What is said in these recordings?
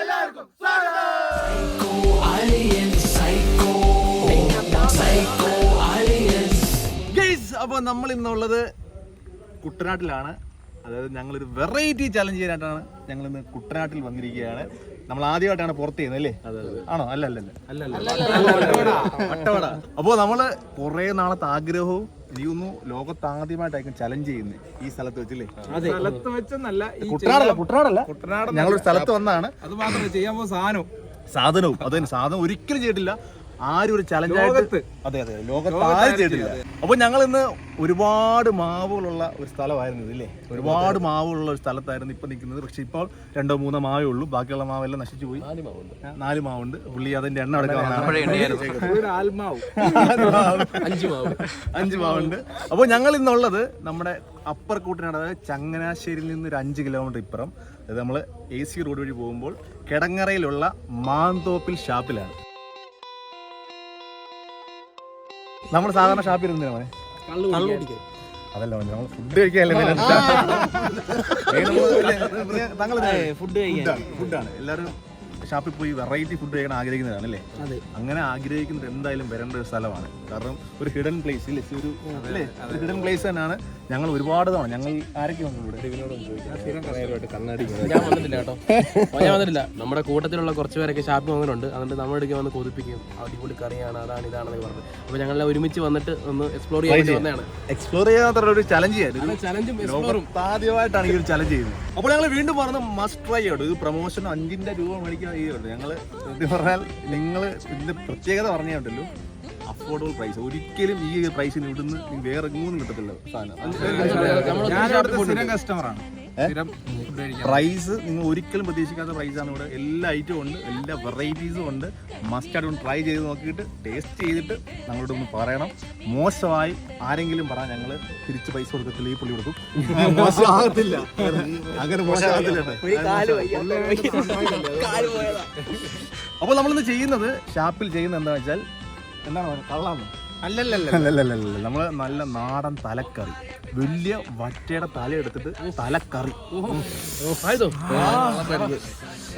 എല്ലാവർക്കും അപ്പോൾ നമ്മൾ ഇന്നുള്ളത് കുട്ടനാട്ടിലാണ്. അതായത് ഞങ്ങളൊരു വെറൈറ്റി ചലഞ്ച് ചെയ്യാനായിട്ടാണ് ഞങ്ങൾ ഇന്ന് കുട്ടനാട്ടിൽ വന്നിരിക്കുകയാണ്. നമ്മൾ ആദ്യമായിട്ടാണ് പുറത്ത് ചെയ്യുന്നത് അല്ലേ ആണോ? അല്ല അല്ല അല്ല അല്ല അല്ല അപ്പോൾ നമ്മൾ കുറേ നാളത്തെ ആഗ്രഹവും എനിക്കൊന്നു ലോകത്താദ്യമായിട്ടായിരിക്കും ചലഞ്ച് ചെയ്യുന്നത് ഈ സ്ഥലത്ത് വെച്ചില്ലേ? സ്ഥലത്ത് വെച്ചെന്നല്ല ഈ കുട്ടനാടല്ല കുട്ടനാടല്ല. കുട്ടനാട് ഞങ്ങളൊരു സ്ഥലത്ത് വന്നാണ് അത് മാത്രമല്ല ചെയ്യാൻ പോകുന്ന സാധനം സാധനവും അത് തന്നെ സാധനം ഒരിക്കലും ചെയ്തിട്ടില്ല. ആരും ഒരു ചലഞ്ച് ആയിട്ട് അതെ അതെ ലോകത്ത് ആരും ചെയ്തിട്ടില്ല. അപ്പൊ ഞങ്ങൾ ഇന്ന് ഒരുപാട് മാവുകളുള്ള ഒരു സ്ഥലമായിരുന്നു ഇതില്ലേ? ഒരുപാട് മാവുകളുള്ള ഒരു സ്ഥലത്തായിരുന്നു ഇപ്പൊ നിൽക്കുന്നത്. പക്ഷെ ഇപ്പോൾ രണ്ടോ മൂന്നോ മാവേ ഉള്ളൂ. ബാക്കിയുള്ള മാവെല്ലാം നശിച്ചു പോയി. നാല് മാവുണ്ട്. പുള്ളി അതിന്റെ എണ്ണ അടക്കം ഒരു ആത്മാവ് അഞ്ച് മാവ്. അഞ്ച് മാവുണ്ട്. അപ്പോൾ ഞങ്ങൾ ഇന്നുള്ളത് നമ്മുടെ അപ്പർ കൂട്ടിനാട് അതായത് ചങ്ങനാശ്ശേരിയിൽ നിന്ന് ഒരു അഞ്ച് കിലോമീറ്റർ ഇപ്പുറം. അതായത് നമ്മൾ എ സി റോഡ് വഴി പോകുമ്പോൾ കിടങ്ങറയിലുള്ള മാന്തോപ്പിൽ ഷാപ്പിലാണ് നമ്മൾ സാധാരണ ഷാപ്പിൽ ഇരുന്നില്ല മോനെ? അതല്ല മോനെ നമ്മൾ ഫുഡ് കഴിക്കാനല്ലേ താങ്കൾ ഫുഡ് കഴിക്കാൻ. ഫുഡാണ് എല്ലാവരും ഷാപ്പിൽ പോയി വെറൈറ്റി ഫുഡ് കഴിക്കാൻ ആഗ്രഹിക്കുന്നതാണ് അല്ലേ അങ്ങനെ ആഗ്രഹിക്കുന്നത് എന്തായാലും വരേണ്ട ഒരു സ്ഥലമാണ്. കാരണം ഒരു ഹിഡൻ പ്ലേസ് ഇല്ലേ ഒരു അല്ലേ? ഹിഡൻ പ്ലേസ് തന്നെയാണ്. ഞങ്ങൾ ഒരുപാട് തവണ ഞങ്ങൾ ആരൊക്കെ ഞാൻ വന്നിട്ടില്ല കേട്ടോ. ഞാൻ വന്നിട്ടില്ല. നമ്മുടെ കൂട്ടത്തിലുള്ള കുറച്ച് പേരൊക്കെ ഷാപ്പിൽ വന്നിട്ടുണ്ട്. അതുകൊണ്ട് നമ്മുടെ അടുത്ത് വന്ന് കൊതിപ്പിക്കും. അടിപൊളി കറിയാണ് അതാണ് ഇതാണെന്ന് പറഞ്ഞു അപ്പൊ ഞങ്ങൾ ഒരുമിച്ച് വന്നിട്ട് ഒന്ന് എക്സ്പ്ലോർ ചെയ്യാൻ വന്നതാണ്. എക്സ്പ്ലോർ ചെയ്യാൻ ഒരു ചലഞ്ച് ചെയ്യാൻ ചലഞ്ചും എക്സ്പ്ലോറും ആദ്യമായിട്ടാണ് ഈ ഒരു ചലഞ്ച് ചെയ്യുന്നത്. അപ്പോൾ ഞങ്ങൾ വീണ്ടും പറഞ്ഞ മസ്റ്റ് ട്രൈ ആണ്. ഇത് പ്രൊമോഷൻ അഞ്ചിന്റെ രൂപ മേടിക്കാൻ ഈ ഞങ്ങൾ പറഞ്ഞാൽ നിങ്ങൾ ഇതിന്റെ പ്രത്യേകത പറഞ്ഞുണ്ടല്ലോ അഫോർഡബിൾ പ്രൈസ് ഒരിക്കലും ഈ പ്രൈസിന് ഇവിടുന്ന് വേറെ എങ്ങും കിട്ടത്തില്ല സാധനം. പ്രൈസ് നിങ്ങൾ ഒരിക്കലും പ്രതീക്ഷിക്കാത്ത പ്രൈസാണ് ഇവിടെ. എല്ലാ ഐറ്റവും ഉണ്ട്. എല്ലാ വെറൈറ്റീസും ഉണ്ട്. മസ്റ്റ് ആയിട്ട് ഒന്ന് ട്രൈ ചെയ്ത് നോക്കിയിട്ട് ടേസ്റ്റ് ചെയ്തിട്ട് ഞങ്ങളോട് ഒന്ന് പറയണം. മോശമായി ആരെങ്കിലും പറ ഞങ്ങൾ തിരിച്ച് പൈസ കൊടുക്കത്തില്ല ഈ പുള്ളി കൊടുക്കും. മോശമാകത്തില്ല. അങ്ങനെ മോശമാകത്തില്ല. അപ്പോൾ നമ്മളിന്ന് ചെയ്യുന്നത് ഷാപ്പിൽ ചെയ്യുന്നത് എന്താണെന്ന് വെച്ചാൽ എന്താണ് പറയുക? കള്ളാണ് അല്ലല്ലല്ല നമ്മൾ നല്ല നാടൻ തലക്കറി. വലിയ വറ്റയുടെ തല എടുത്തിട്ട് തലക്കറി.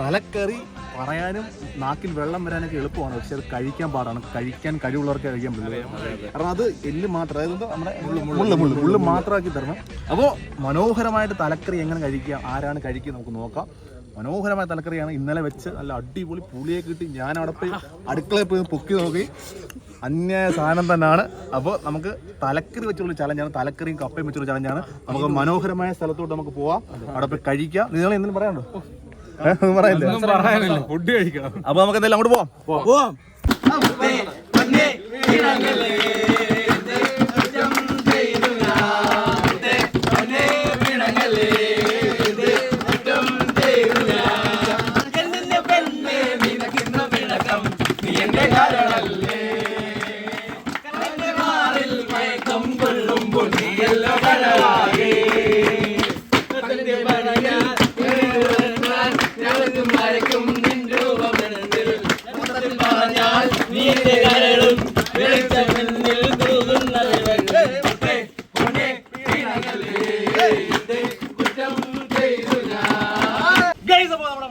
തലക്കറി പറയാനും നാക്കിൽ വെള്ളം വരാനൊക്കെ എളുപ്പമാണ്. പക്ഷെ അത് കഴിക്കാൻ പാടാണ്. കഴിക്കാൻ കഴിവുള്ളവർക്ക് കഴിക്കാൻ പറ്റില്ല കാരണം അത് എല്ല് മാത്രം. അതായത് നമ്മുടെ മുള്ളു മുള്ളു മുള്ളു മാത്രമാക്കി തരണം. അപ്പോൾ മനോഹരമായിട്ട് തലക്കറി എങ്ങനെ കഴിക്കാം ആരാണ് കഴിക്കുക നമുക്ക് നോക്കാം. മനോഹരമായ തലക്കറിയാണ്. ഇന്നലെ വെച്ച് നല്ല അടിപൊളി പുളിയെ കിട്ടി. ഞാൻ അവിടെ പോയി അടുക്കളയിൽ പോയി പൊക്കി നോക്കി. അന്യായ സാധനം തന്നെയാണ്. അപ്പോൾ നമുക്ക് തലക്കറി വെച്ചുള്ള ചലഞ്ചാണ് തലക്കറിയും കപ്പയും വെച്ചുള്ള ചലഞ്ചാണ് നമുക്ക് മനോഹരമായ സ്ഥലത്തോട്ട് നമുക്ക് പോവാം. അവിടെ പോയി കഴിക്കാം. നിങ്ങൾ എന്തെങ്കിലും പറയാനുണ്ടോ? ഒന്നും പറയാനില്ലേ ഒന്നും പറയാനില്ല. ഫുഡ് കഴിക്കണം അപ്പൊ നമുക്ക് എന്തായാലും അങ്ങോട്ട് പോവാം. പോവാം.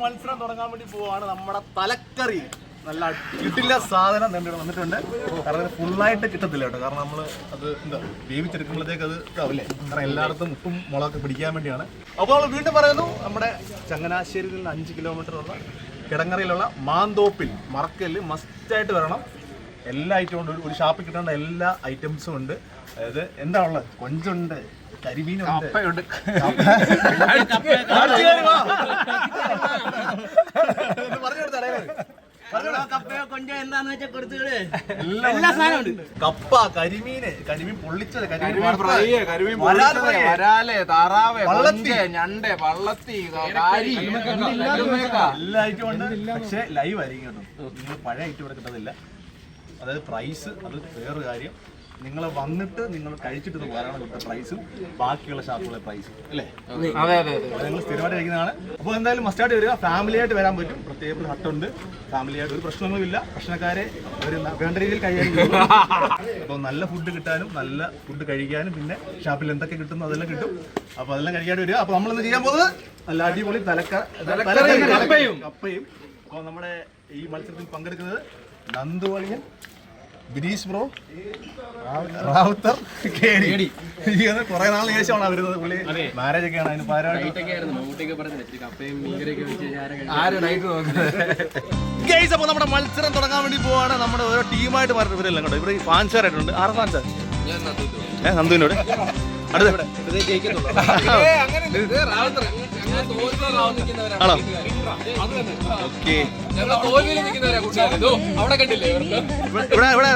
മത്സരം തുടങ്ങാൻ വേണ്ടി പോവാണ്. നമ്മുടെ തലക്കറി. നല്ല കിട്ടില്ല സാധനം നേരിട്ട് വന്നിട്ടുണ്ട്. കാരണം ഫുള്ളായിട്ട് കിട്ടത്തില്ല കേട്ടോ. കാരണം നമ്മൾ അത് എന്താ വേവിച്ചെടുക്കുമ്പോഴത്തേക്ക് അത് ഇതാവില്ലേ? കാരണം എല്ലായിടത്തും ഉപ്പും മുളകൊക്കെ പിടിക്കാൻ വേണ്ടിയാണ്. അപ്പോൾ നമ്മൾ വീണ്ടും പറയുന്നു നമ്മുടെ ചങ്ങനാശ്ശേരിയിൽ നിന്ന് അഞ്ച് കിലോമീറ്റർ ഉള്ള കിടങ്ങറയിലുള്ള മാന്തോപ്പിൽ മറക്കൽ മസ്റ്റായിട്ട് വരണം. എല്ലാ ഐറ്റവും ഉണ്ട്. ഒരു- ഷാപ്പിൽ കിട്ടേണ്ട എല്ലാ ഐറ്റംസും ഉണ്ട്. അതായത് എന്താ ഉള്ളത്? കൊഞ്ചുണ്ട് കരിമീനുണ്ട്. കപ്പ കരിമീന് കരിമീൻ പൊള്ളിച്ചത് കരിമീൻ ഫ്രൈ കരിമീൻ വരാൽ താറാവ് വള്ളത്തി. ഞണ്ട് വള്ളത്തി കാരി. എല്ലാ ഐറ്റം ഉണ്ട്. പക്ഷെ ലൈവ് ആയിരിക്കും നിങ്ങൾ പഴയ ഐറ്റം ഇവിടെ കിട്ടത്തില്ല. അതായത് പ്രൈസ് അത് വേറൊരു കാര്യം. നിങ്ങൾ വന്നിട്ട് നിങ്ങൾ കഴിച്ചിട്ട് പോകാനാണ് ഇവിടുത്തെ പ്രൈസും ബാക്കിയുള്ള ഷാപ്പുകളുടെ പ്രൈസും അല്ലേ? അതെ അതെ നിങ്ങൾ സ്ഥിരമായിട്ട് കഴിക്കുന്നതാണ് അപ്പോൾ എന്തായാലും മസ്റ്റായിട്ട് വരിക. ഫാമിലി ആയിട്ട് വരാൻ പറ്റും. പ്രത്യേക ഹട്ടുണ്ട് ഫാമിലി ആയിട്ട് ഒരു പ്രശ്നങ്ങളുമില്ല പ്രശ്നക്കാരെ ഒരു വേണ്ട രീതിയിൽ കൈകാര്യം അപ്പൊ അപ്പോൾ നല്ല ഫുഡ് കിട്ടാനും നല്ല ഫുഡ് കഴിക്കാനും പിന്നെ ഷാപ്പിൽ എന്തൊക്കെ കിട്ടുന്നു അതെല്ലാം കിട്ടും. അപ്പോൾ അതെല്ലാം കഴിക്കാണ്ട് വരിക. അപ്പോൾ നമ്മൾ ഇന്ന് ചെയ്യാൻ പോകുന്നത്? നല്ല അടിപൊളി തലക്ക കപ്പയും. കപ്പയും. അപ്പോൾ നമ്മുടെ ഈ മത്സരത്തിൽ പങ്കെടുക്കുന്നത് നന്ദുവളിയൻ ബിനീഷ് ബ്രോ റാവുത്തർ കേടി. കുറെ നാളിന് ശേഷമാണ് വരുന്നത് പുള്ളി. മാരേജ് ഒക്കെയാണ് അതിന് ഗൈസ് അപ്പോൾ നമ്മുടെ മത്സരം തുടങ്ങാൻ വേണ്ടി പോവാണ്. നമ്മുടെ ഓരോ ടീമായിട്ട് മാറി ഇവരെല്ലാം കേട്ടോ ഇവിടെ ഫാൻസാരായിട്ടുണ്ട്. ആറ് ഫാൻസാ? ഏഹ് നന്ദുവിനോട് അടുത്ത. ആണോ? ഓക്കെ. അവിടെ കണ്ടില്ലേ ഇവിടെ ഇവിടെ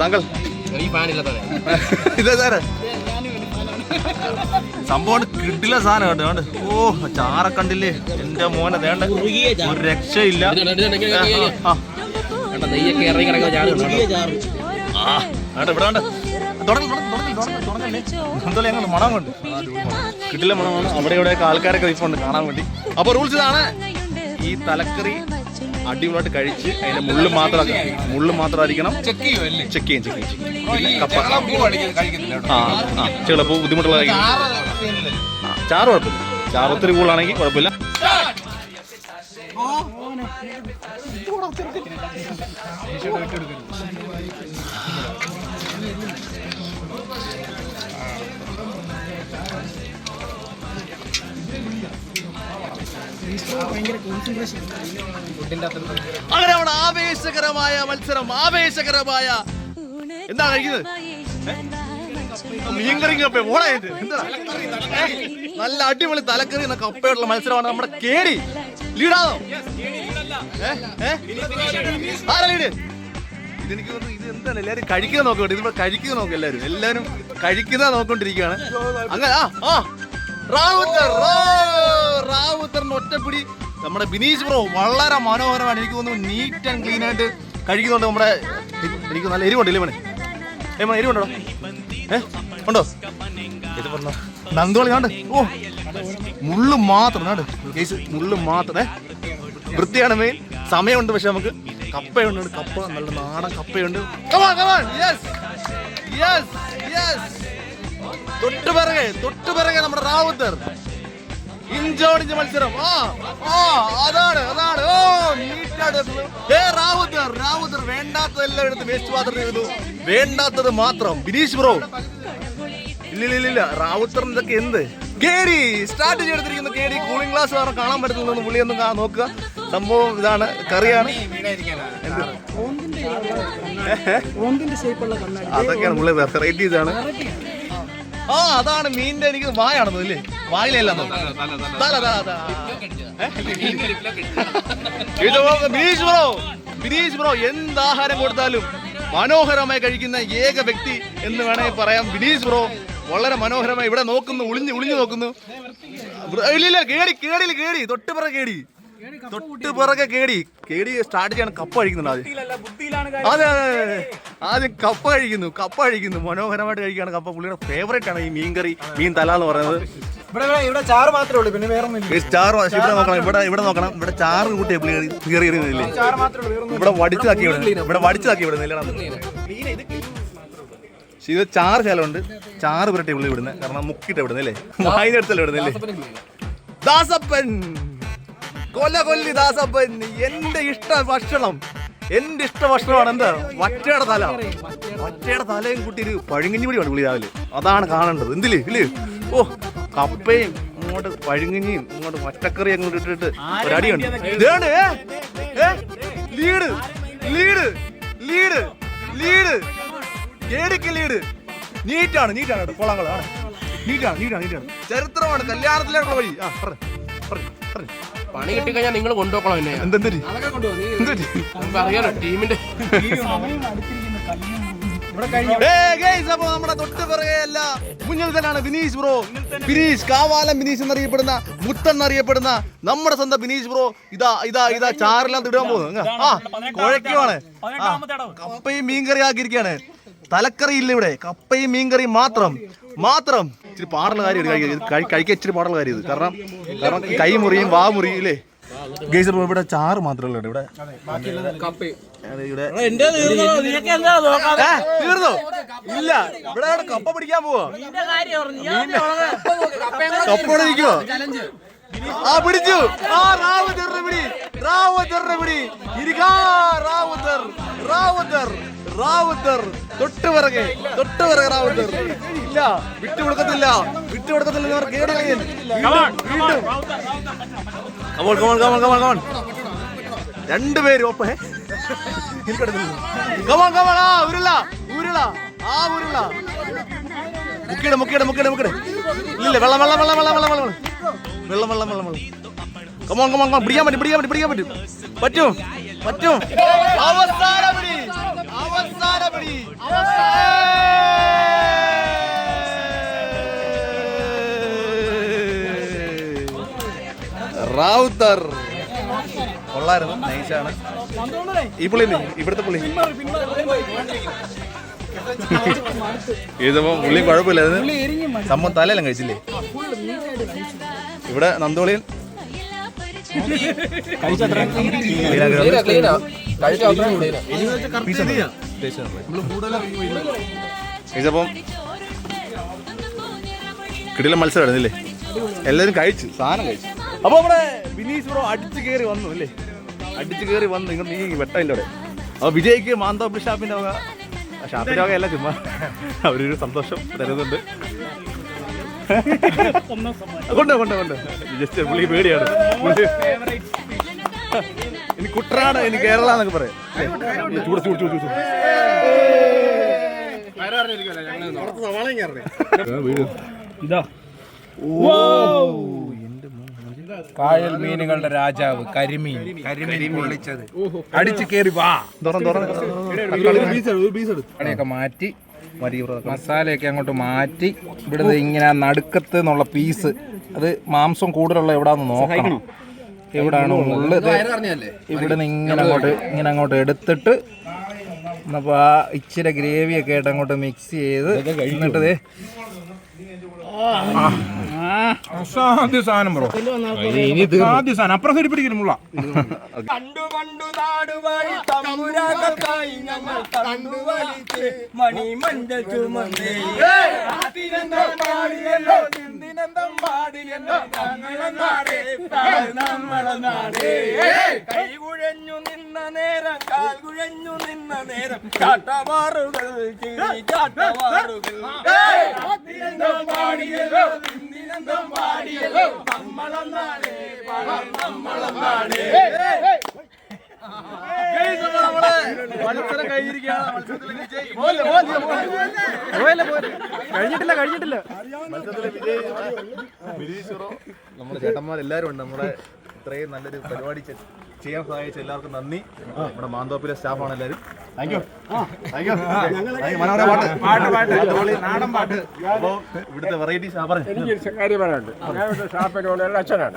താങ്കൾ? ഇതേ സാറ്. കിട്ടില്ല സാധനം കേട്ടോ ഓ ചാറ കണ്ടില്ലേ? എന്റെ മോനെ വേണ്ട ഒരു രക്ഷയില്ല. നെയ്യൊക്കെ ഇറങ്ങി കിടക്കാൻ ആ, കിട്ടില്ല മണമാണ് അവിടെ ഇവിടെ ആൾക്കാരൊക്കെ ഇരിപ്പുണ്ട് കാണാൻ വേണ്ടി. അപ്പൊ റൂൾസ് ഇതാണ്. ഈ തലക്കറി അടിപൊളിയായിട്ട് കഴിച്ച് അതിന്റെ മുള്ളു മാത്രം മുള്ളു മാത്രമായിരിക്കണം ചെക്ക് ചെയ്യും ചെക്ക് ചെയ്യും ചെക്ക് ചെയ്യും. കപ്പ. ആ ആ. ചിലപ്പോൾ ബുദ്ധിമുട്ടുള്ള ചാറ് കുഴപ്പമില്ല. ചാറ് ഒത്തിരി കൂടുതലാണെങ്കിൽ കുഴപ്പമില്ല. അങ്ങനെ അവിടെ ആവേശകരമായ മത്സരം ആവേശകരമായ എന്താ കഴിക്കുന്നത് മീൻകറി കപ്പ നല്ല അടിപൊളി തലക്കറി എന്ന കപ്പയുള്ള മത്സരമാണ് നമ്മുടെ കേടി. ലീഡാണോ? ആരാ ലീഡ് ഇതെനിക്ക് തോന്നുന്നു ഇത് എന്താണ്? എല്ലാരും കഴിക്കുന്ന നോക്കട്ടെ ഇതിപ്പോ കഴിക്കുന്ന നോക്കും എല്ലാരും. എല്ലാരും കഴിക്കുന്ന നോക്കൊണ്ടിരിക്കുകയാണ്. അങ്ങനെ ആ ആ. ഒറ്റപ്പിടി നമ്മുടെ ബിനീഷ് ബ്രോ വളരെ മനോഹരമാണ് എനിക്ക് തോന്നുന്നു നീറ്റ് ആൻഡ് ക്ലീൻ ആയിട്ട് കഴിക്കുന്നുണ്ട് നമ്മുടെ എനിക്ക് നല്ല എരിവുണ്ട് ഇല്ലേ മണി മോനെ എരിവുണ്ടോ? ഏ? ഉണ്ടോ? നന്ദോളി കണ്ട്? ഓ മുള്ളു മാത്രം കാണ്ട്? കേസ് വൃത്തിയാണ് മെയിൻ സമയമുണ്ട് പക്ഷെ നമുക്ക് കപ്പയുണ്ട് കപ്പ നല്ല നാടൻ കപ്പയുണ്ട്. Come on, yes on. Yes. തൊട്ട് പിറകെ തൊട്ട് പിറകെ നമ്മുടെ റാവുത്തർ. ഇഞ്ചോടിഞ്ച് മത്സരം. ആ ആ അതാണ് അതാണ്. ഓ നീറ്റായിട്ട് ഏ റാവുത്തർ റാവുത്തർ വേണ്ടാത്തതെല്ലാം എടുത്ത് വേസ്റ്റ് പാത്രത്തിൽ ചെയ്തു വേണ്ടാത്തത് മാത്രം. ബിനീഷ് ബ്രോ. ഇല്ലില്ല റാവുത്തറിന്റെ എന്ത്? കേടി. സ്റ്റാർട്ട് എടുത്തിരിക്കുന്നു കേടി. കൂളിംഗ് ഗ്ലാസ് കാരണം കാണാൻ പറ്റുന്നു പുള്ളി ഒന്ന് കാ- നോക്കുക. സംഭവം ഇതാണ് കറിയാണ്? അതൊക്കെയാണ് പുള്ളി വെറൈറ്റീസ് ആണ്. ആ അതാണ് മീനിന്റെ എനിക്ക് വായാണെന്ന് ഇല്ലേ വായിലല്ല ബിനീഷ് ബ്രോ ബിനീഷ് ബ്രോ എന്ത് ആഹാരം കൊടുത്താലും മനോഹരമായി കഴിക്കുന്ന ഏക വ്യക്തി എന്ന് വേണമെങ്കിൽ പറയാം. ബിനീഷ് ബ്രോ വളരെ മനോഹരമായി ഇവിടെ നോക്കുന്നു ഒളിഞ്ഞു ഒളിഞ്ഞു നോക്കുന്നു. ഇല്ലില്ല ഇല്ല ഇല്ല കേടി കേടി തൊട്ട് പിറകെ കേടി തൊട്ട് പിറകെ കേടി. കേടി സ്റ്റാർട്ട് ചെയ്യാൻ കപ്പ കഴിക്കുന്നുണ്ട് ആദ്യം. അതെ അതെ ആദ്യം കപ്പ കഴിക്കുന്നു കപ്പ കഴിക്കുന്നു. മനോഹരമായിട്ട് കഴിക്കുകയാണ് കപ്പ. പുള്ളിയുടെ ഫേവറേറ്റ് ആണ് ഈ മീൻകറി മീൻ തല എന്ന് പറയുന്നത്. ഇവിടെ ഇവിടെ ചാറ് മാത്രമേ ഉള്ളൂ പിന്നെ വേറെ ഒന്നും ഈ ചാറ് വ- ഇവിടെ നോക്കണം ഇവിടെ ഇവിടെ നോക്കണം. ഇവിടെ ചാറ് കൂട്ടിയ പുള്ളി വേറെ ഇവിടെ വടിച്ചതാക്കി വിടുന്നത് ഇവിടെ വടിച്ചതാക്കി വിടുന്നില്ല ഇത് ചാറ് ശാലമുണ്ട് ചാറ് പുരട്ടി പുള്ളി വിടുന്നത് കാരണം മുക്കിട്ട് വിടുന്നത് അല്ലേ വിടുന്നില്ലേ ദാസപ്പൻ! കൊല കൊല്ലി ദാസപ്പൻ എന്റെ ഇഷ്ട ഭക്ഷണം. എന്റെ ഇഷ്ട ഭക്ഷണമാണ് എന്താ? വറ്റയുടെ തല. വറ്റയുടെ തലയും കൂട്ടി ഒരു വേണം പുള്ളി രാവിലെ. അതാണ് കാണേണ്ടത്. എന്തില്ലേ ഇല്ലേ? ഓ കപ്പയും ഇങ്ങോട്ട് പഴുങ്ങിഞ്ഞിയും ഇങ്ങോട്ട് വറ്റക്കറി അങ്ങോട്ട് ഇട്ടിട്ട് ഒരടിയുണ്ട് ഇതാണ്? ലീഡ്. ലീഡ്. ലീഡ്. ലീഡ്. ഏടിക്ക് ലീഡ്. നീറ്റാണ് നീറ്റാണ് കേട്ടോ. നീറ്റാണ് നീറ്റാണ് നീറ്റാണ്. ചരിത്രമാണ്. കല്യാണത്തിലേക്കുള്ള വഴി. ആ പറഞ്ഞു പറഞ്ഞു പറഞ്ഞു. പണി കിട്ടിക്കഴിഞ്ഞാൽ നിങ്ങൾ കൊണ്ടുപോകണം എന്നെ. എന്തെന്തരി? അറിയാലോ ടീമിന്റെ അപ്പൊ നമ്മുടെ തൊട്ട് പിറകെയല്ല മുന്നിൽ തന്നെയാണ് ബിനീഷ് ബ്രോ. ബിനീഷ് കാവാലം ബിനീഷ് എന്നറിയപ്പെടുന്ന മുത്തെന്നറിയപ്പെടുന്ന നമ്മുടെ സ്വന്തം ബിനീഷ് ബ്രോ. ഇതാ ഇതാ ഇതാ ചാറെല്ലാം തിടാൻ പോകുന്നു. ആ കുഴക്കുവാണ് കപ്പയും മീൻകറി ആക്കിയിരിക്കുകയാണ്. തലക്കറി ഇല്ല ഇവിടെ. കപ്പയും മീൻകറിയും മാത്രം. മാത്രം. ഇച്ചിരി പാടുള്ള കാര്യം ഇത് കഴിക്കാൻ- ഇച്ചിരി പാടുള്ള കാര്യം ഇത്. കാരണം കാരണം കൈ മുറിയും വാ മുറിയും ഇല്ലേ? ഗേസർ ഇവിടെ ചാറ് മാത്രമേ ഉള്ളൂ ഇവിടെ. അതെ, ഇവിടെ ഏ, തീർന്നോ? ഇല്ല. ഇവിടെ കപ്പ പിടിക്കാൻ പോവാ. കപ്പ ഇവിടെ നിൽക്കുവോ ആ പിടിച്ചു. ആ റാവുത്തർ പിടി റാവുത്തർ പിടി ഇരിക്കാ റാവുത്തർ റാവുത്തർ റാവുത്തർ തൊട്ട് പിറകെ തൊട്ട് പിറകെ റാവുത്തർ ഇല്ല വിട്ടു കൊടുക്കത്തില്ല. വിട്ടു കൊടുക്കത്തില്ല ഇവർ കേട് കളയൻ വീണ്ടും come on come on come on come on come on രണ്ടുപേരും ഒപ്പേ കമോൾ കമോൺ ആ ഉരുള ഉരുള ആ ഉരുള. മുക്കിട മുക്കിട മുക്കിട മുക്കിട. ഇല്ല വെള്ളം വെള്ളം വെള്ളം വെള്ളം വെള്ളം വെള്ളം. വെള്ളം വെള്ളം വെള്ളം വെള്ളം. കമോൺ കമോൺ കമോൺ പിടിക്കാൻ പറ്റും പിടിക്കാൻ പറ്റും പിടിക്കാൻ പറ്റും. പറ്റും പറ്റും. അവസാന പിടി. അവസാന പിടി. റാവുത്തർ. കൊള്ളായിരുന്നു നൈസാണ് ഈ പുള്ളി ഇവിടുത്തെ പുള്ളി. ഇതിപ്പോ പുള്ളി കുഴപ്പമില്ല സംഭവം തലയെല്ലാം കഴിച്ചില്ലേ? ഇവിടെ നന്ദോളിയിൽ എല്ലാരും കഴിച്ചപ്പം കിടില മത്സരമായിരുന്നില്ലേ? എല്ലാവരും കഴിച്ചു സാധനം കഴിച്ചു. അപ്പൊ നമ്മുടെ ബിനീഷ് ബ്രോ അടിച്ചു കയറി വന്നു അല്ലേ? അടിച്ചു കയറി വന്നു ഇങ്ങോട്ട് നീ വെട്ടമില്ല അവിടെ. അപ്പൊ വിജയ്ക്ക് മാന്തോപ്പി ഷാപ്പിന്റെ വക ഷാപ്പിന്റെ വക അല്ല ചുമ്മാ. അവരൊരു സന്തോഷം തരുന്നുണ്ട്. കൊണ്ട് കൊണ്ട് കൊണ്ട്. ജസ്റ്റ് പുള്ളി പേടിയാണ്. ഇനി കുട്ടനാട് ഇനി കേരള എന്നൊക്കെ പറയാം. ചൂട് ചൂട് ചൂട് ചൂട്. കായൽ മീനുകളുടെ രാജാവ് കരിമീൻ. കരിമീൻ പൊള്ളിച്ചത്. അടിച്ചു കേറി വാ. തുറന്ന് തുറന്ന് മാറ്റി. മസാലയൊക്കെ അങ്ങോട്ട് മാറ്റി ഇവിടുന്ന് ഇങ്ങനെ നടുക്കത്ത് എന്നുള്ള പീസ് അത് മാംസം കൂടുതലുള്ള എവിടാന്ന് നോക്കണം. എവിടാണ് ഉള്ളത്? ഇവിടുന്ന് ഇങ്ങനെ അങ്ങോട്ട് ഇങ്ങനെ അങ്ങോട്ട് എടുത്തിട്ട് എന്നപ്പോ ആ ഇച്ചിരി ഗ്രേവിയൊക്കെ ആയിട്ട് അങ്ങോട്ട് മിക്സ് ചെയ്ത് എന്നിട്ട് ദേ. അസാധ്യ സാധനം ബ്രോ ആദ്യ സാധനം അപ്പുറം സൈഡ് പിടിക്കുന്നുള്ള കണ്ടു കണ്ടു നാടുവാഴി തമ്പുരാകത്തായി ഞങ്ങൾ കണ്ടു വലിച്ച് ചുമന്നേ. പാടിയല്ലോ നിന്ദിനെന്തം പാടിയല്ലോ ഞങ്ങളെ നാടേ നമ്മളെ നാടേ. കൈ നിന്ന നേരം കാൽ കുഴഞ്ഞു നിന്ന നേരം ചാട്ടവാറുകൾ ചാട്ടവാറുകൾ. പാടിയല്ലോ കഴിഞ്ഞിട്ടില്ല കഴിഞ്ഞിട്ടില്ല നമ്മുടെ ചേട്ടന്മാരെല്ലാരും ഉണ്ട് നമ്മുടെ ഇത്രയും നല്ലൊരു പരിപാടി ചെയ്യാൻ സഹായിച്ച എല്ലാവർക്കും നന്ദി. നമ്മുടെ മാന്തോപ്പിലെ സ്റ്റാഫാണ് എല്ലാവരും. താങ്ക് യു താങ്ക് യു മനോഹര പാട്ട്. പാട്ട് നാടൻ പാട്ട്. അപ്പോൾ ഇവിടുത്തെ വെറൈറ്റി പറഞ്ഞു? എനിക്ക് കാര്യം പറയാനുണ്ട്. ഞാൻ ഒരു ഷാപ്പിനോടുള്ള അച്ഛനാണ്.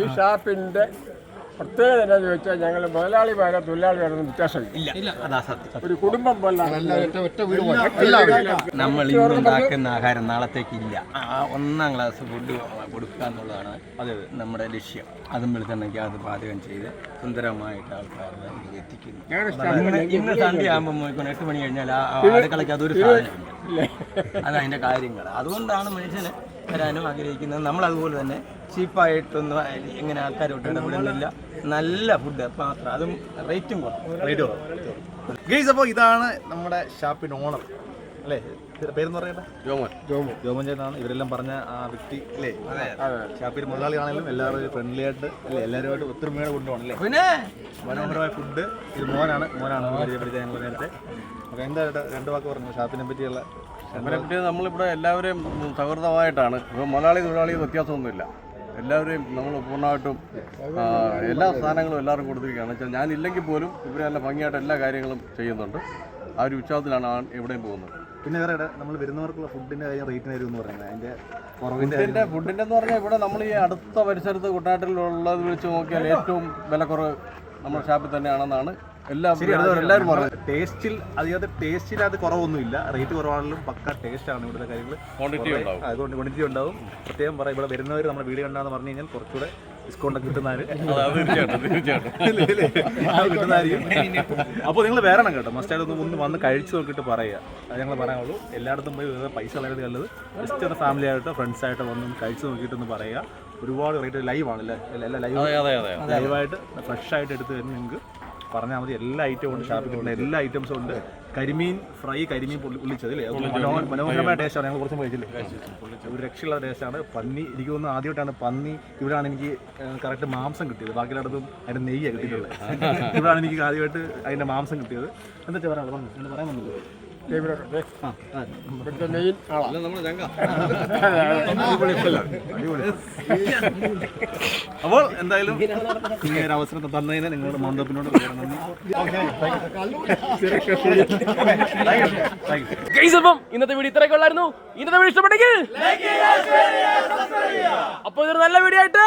ഈ ഷാപ്പിന്റെ പ്രത്യേകത എന്താണെന്ന് ചോദിച്ചാൽ ഞങ്ങൾ മുതലാളിമാരെ തൊഴിലാളിമാരൊന്നും വ്യത്യാസമില്ല ഒരു കുടുംബം പോലാണ് നമ്മൾ ഇന്ന് ഉണ്ടാക്കുന്ന ആഹാരം നാളത്തേക്ക് ഇല്ല. ആ ഒന്നാം ക്ലാസ് ഫുഡ് കൊടുക്കുക എന്നുള്ളതാണ് അത് നമ്മുടെ ലക്ഷ്യം. അതും വെളുത്തുണ്ടെങ്കിൽ അത് പാചകം ചെയ്ത് സുന്ദരമായിട്ട് ആൾക്കാരെ എത്തിക്കുന്നു. ഇന്ന് ഇന്ന് സന്ധ്യ ആകുമ്പോൾ എട്ട് മണി കഴിഞ്ഞാൽ ആ ആ അടുക്കളയ്ക്ക് അതൊരു സാധനമുണ്ട് അതതിന്റെ കാര്യങ്ങൾ അതുകൊണ്ടാണ് മനുഷ്യന് വരാനും ആഗ്രഹിക്കുന്നത് നമ്മൾ അതുപോലെ തന്നെ ചീപ്പായിട്ടൊന്നും എങ്ങനെ ആൾക്കാരോട്ട് ഇടപെടുന്നില്ല. നല്ല ഫുഡ് മാത്രം. അതും റേറ്റും കുറവ്. റേറ്റ് ഗെയ്സ് അപ്പോൾ ഇതാണ് നമ്മുടെ ഷാപ്പിൻ ഓണർ അല്ലേ? പേര് പേരെന്ന് പറയട്ടെ? ജോമോൻ. ജോമോൻ. ജോമോൻ ചേട്ടനാണ്. ഇവരെല്ലാം പറഞ്ഞ ആ വ്യക്തി അല്ലേ? ഷാപ്പിൽ മുതലാളിയാണെങ്കിലും എല്ലാവരും ഫ്രണ്ട്ലി ആയിട്ട് അല്ലേ? എല്ലാവരുമായിട്ട് ഒത്തൊരുമയോടെ കൊണ്ടുപോകണം അല്ലേ? പിന്നെ? മനോഹരമായ ഫുഡ് ഇത് മോനാണ്. മോനാണ്. പരിചയപ്പെടുത്തിയ ഞങ്ങൾ നേരത്തെ. അപ്പോൾ എന്താ രണ്ട് വാക്ക് പറഞ്ഞു? ഷാപ്പിനെ പറ്റിയുള്ള പറ്റി നമ്മളിവിടെ എല്ലാവരെയും സൗഹൃദമായിട്ടാണ്. ഇപ്പോൾ മലയാളി തൊഴിലാളി വ്യത്യാസമൊന്നുമില്ല. എല്ലാവരെയും നമ്മൾ പൂർണമായിട്ടും എല്ലാ സ്ഥാനങ്ങളും എല്ലാവർക്കും കൊടുത്തിരിക്കുകയാണ്. വെച്ചാൽ ഞാനില്ലെങ്കിൽ പോലും ഇവരെ നല്ല ഭംഗിയായിട്ട് എല്ലാ കാര്യങ്ങളും ചെയ്യുന്നുണ്ട്. ആ ഒരു വിശ്വാസത്തിലാണ് എവിടെയും പോകുന്നത്. പിന്നെ വേറെ നമ്മൾ വരുന്നവർക്കുള്ള ഫുഡിന്റെ കാര്യം റേറ്റിന് വരും എന്ന് പറയുന്നത് അതിന്റെ ഫുഡിന്റെ ഫുഡിന്റെ എന്ന് പറഞ്ഞാൽ ഇവിടെ നമ്മൾ ഈ അടുത്ത പരിസരത്ത് കുട്ടനാട്ടിലുള്ളത് വെച്ച് നോക്കിയാൽ ഏറ്റവും വിലക്കുറവ് നമ്മുടെ ഷാപ്പിൽ തന്നെയാണെന്നാണ് എല്ലാവരും ടേസ്റ്റിൽ അതിനകത്ത് ടേസ്റ്റിൽ അത് കുറവൊന്നുമില്ല. റേറ്റ് കുറവാണെങ്കിലും പക്ക ടേസ്റ്റ് ആണ് ഇവിടുത്തെ കാര്യങ്ങൾ ക്വാണ്ടിറ്റി ഉണ്ടാവും. അതുകൊണ്ട് ക്വാണ്ടിറ്റി ഉണ്ടാവും. പ്രത്യേകം പറയാം ഇവിടെ വരുന്നവർ നമ്മുടെ വീട് കണ്ടാന്ന് പറഞ്ഞു കഴിഞ്ഞാൽ കുറച്ചുകൂടെ ഡിസ്കൗണ്ട് തീർച്ചയായിട്ടും കിട്ടുന്നതായിരിക്കും. അപ്പോൾ നിങ്ങൾ വേറെ കേട്ടോ. മസ്റ്റായിട്ട് ഒന്ന് ഒന്ന് വന്ന് കഴിച്ചു നോക്കിയിട്ട് പറയുക. അത് ഞങ്ങൾ പറയാനുള്ളൂ. എല്ലായിടത്തും പോയി പൈസ വളരെ നല്ലത് ജസ്റ്റ് ഒന്ന് ഫാമിലി ആയിട്ടോ ഫ്രണ്ട്സ് ആയിട്ടോ വന്ന് കഴിച്ചു നോക്കിയിട്ട് ഒന്ന് പറയുക. ഒരുപാട് വെറൈറ്റി ലൈവ് ആണ് ലൈവ് ലൈവായിട്ട് ഫ്രഷ് ആയിട്ട് എടുത്ത് തരുന്ന നിങ്ങൾക്ക് പറഞ്ഞാൽ മതി. എല്ലാ ഐറ്റവും ഉണ്ട് ഉണ്ട് എല്ലാ ഐറ്റംസും ഉണ്ട്. കരിമീൻ ഫ്രൈ കരിമീൻ പൊള്ളി- പൊള്ളിച്ചത് അല്ലേ? അത് മനോഹര മനോഹരമായ ടേസ്റ്റാണ് ഞങ്ങൾ കുറച്ച് കഴിച്ചില്ലേ? ഒരു രക്ഷയുള്ള ടേസ്റ്റാണ്. പന്നി എനിക്ക് തോന്നുന്നു ആദ്യമായിട്ടാണ് പന്നി ഇവിടെയാണ് എനിക്ക് കറക്റ്റ് മാംസം കിട്ടിയത്. ബാക്കിയുള്ളടത്തും അതിന്റെ നെയ്യാണ് കിട്ടിയിട്ടുള്ളത് ഇവിടെയാണ് എനിക്ക് ആദ്യമായിട്ട് അതിന്റെ മാംസം കിട്ടിയത്. എന്താ പറയാനുള്ളത്? പറയാൻ വന്നത്? അപ്പോൾ എന്തായാലും ഈ ഒരു അവസരം തന്നതിന് നിങ്ങളുടെ മണ്ഡപത്തിനോട് അപ്പം ഇന്നത്തെ വീഡിയോ ഇത്രയൊക്കെ ഉള്ളായിരുന്നു. ഇന്നത്തെ വീഡിയോ ഇഷ്ടപ്പെട്ടെങ്കിൽ അപ്പൊ ഇതൊരു നല്ല വീഡിയോ ആയിട്ട്